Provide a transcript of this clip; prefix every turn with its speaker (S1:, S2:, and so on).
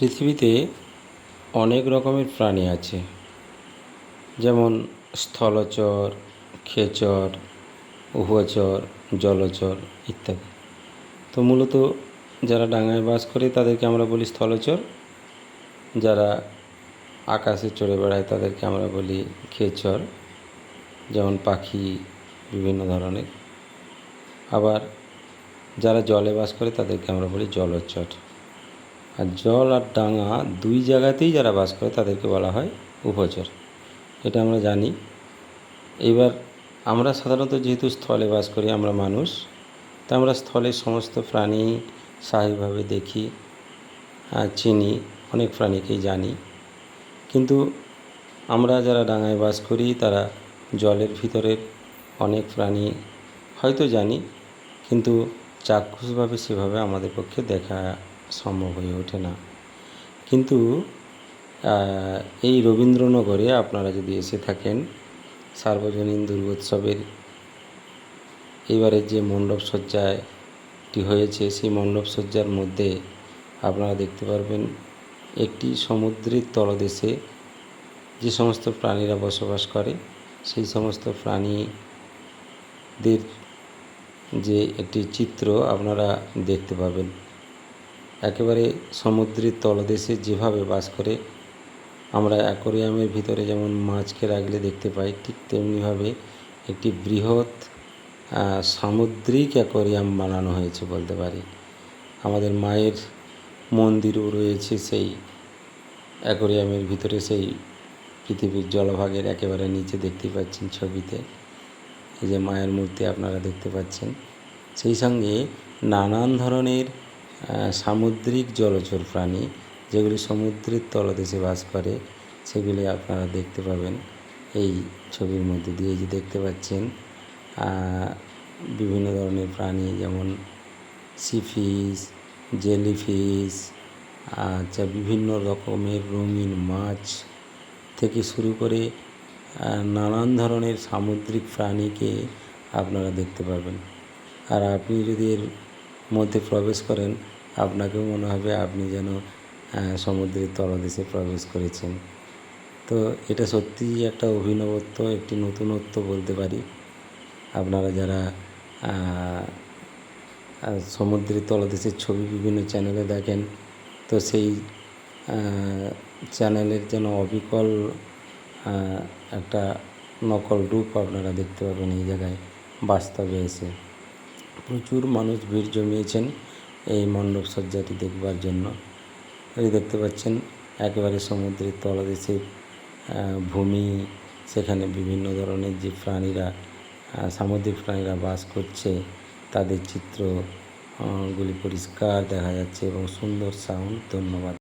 S1: পৃথিবীতে অনেক রকমের প্রাণী আছে। যেমন স্থলচর, খেচর উভচর জলচর ইত্যাদি। তো মূলত যারা ডাঙায় বাস করে তাদেরকে আমরা বলি স্থলচর। যারা আকাশে চড়ে বেড়ায় তাদেরকে আমরা বলি খেচর। যেমন পাখি, বিভিন্ন ধরনের। আবার যারা জলে বাস করে তাদেরকে আমরা বলি জলচর। আর জল আর ডাঙা দুই জায়গাতেই যারা বাস করে তাদেরকে বলা হয় উভচর এটা আমরা জানি। এবার আমরা সাধারণত যেহেতু স্থলে বাস করি, আমরা মানুষ, তা আমরা স্থলের সমস্ত প্রাণী স্বাভাবিকভাবে দেখি চিনি, অনেক প্রাণীকেই জানি। কিন্তু আমরা যারা ডাঙায় বাস করি, তারা জলের ভিতরের অনেক প্রাণী হয়তো জানি, কিন্তু চাক্ষুষভাবে সেভাবে আমাদের পক্ষে দেখা সম্ভব হয়ে ওঠে না। কিন্তু এই রবীন্দ্রনগরে আপনারা যদি এসে থাকেন, সার্বজনীন দুর্গোৎসবের, এবারে যে মণ্ডপ সজ্জাটি হয়েছে, সেই মণ্ডপ সজ্জার মধ্যে আপনারা দেখতে পারবেন একটি সমুদ্রের তলদেশে যে সমস্ত প্রাণীরা বসবাস করে, সেই সমস্ত প্রাণীদের যে একটি চিত্র আপনারা দেখতে পাবেন। একেবারে সমুদ্রের তলদেশে যেভাবে বাস করে, আমরা অ্যাকোরিয়ামের ভিতরে যেমন মাছকে রাখলে দেখতে পাই, ঠিক তেমনিভাবে একটি বৃহৎ সামুদ্রিক অ্যাকোরিয়াম বানানো হয়েছে বলতে পারি। আমাদের মায়ের মন্দিরও রয়েছে সেই অ্যাকোরিয়ামের ভিতরে, সেই পৃথিবীর জলভাগের একেবারে নিচে দেখতে পাচ্ছেন ছবিতে। এই যে মায়ের মূর্তি আপনারা দেখতে পাচ্ছেন। সেই সঙ্গে নানান ধরনের সামুদ্রিক জলচর প্রাণী, যেগুলি সমুদ্রের তলদেশে বাস করে, সেগুলি আপনারা দেখতে পাবেন এই ছবির মধ্যে দিয়ে। যে দেখতে পাচ্ছেন বিভিন্ন ধরনের প্রাণী যেমন সি ফিশ জেলিফিশ আচ্ছা বিভিন্ন রকমের রঙিন মাছ থেকে শুরু করে নানান ধরনের সামুদ্রিক প্রাণীকে আপনারা দেখতে পাবেন। আর আপনি যদি এর মধ্যে প্রবেশ করেন, আপনাকেও মনে হবে আপনি যেন সমুদ্রের তলদেশে প্রবেশ করেছেন। তো এটা সত্যিই একটা অভিনবত্ব, একটি নতুনত্ব বলতে পারি। আপনারা যারা সমুদ্রের তলদেশের ছবি বিভিন্ন চ্যানেলে দেখেন, তো সেই চ্যানেলের যেন অবিকল একটা নকল রূপ আপনারা দেখতে পাবেন এই জায়গায়, বাস্তবে এসে। প্রচুর মানুষ ভিড় জমিয়েছেন এই মণ্ডপ সজ্জাটি দেখবার জন্য। এই দেখতে পাচ্ছেন একেবারে সমুদ্রের তলদেশে আহ, ভূমি সেখানে বিভিন্ন ধরনের যে প্রাণীরা সামুদ্রিক প্রাণীরা বাস করছে তাদের চিত্র আহ, গুলি পরিষ্কার দেখা যাচ্ছে এবং সুন্দর সাউন্ড ধন্যবাদ।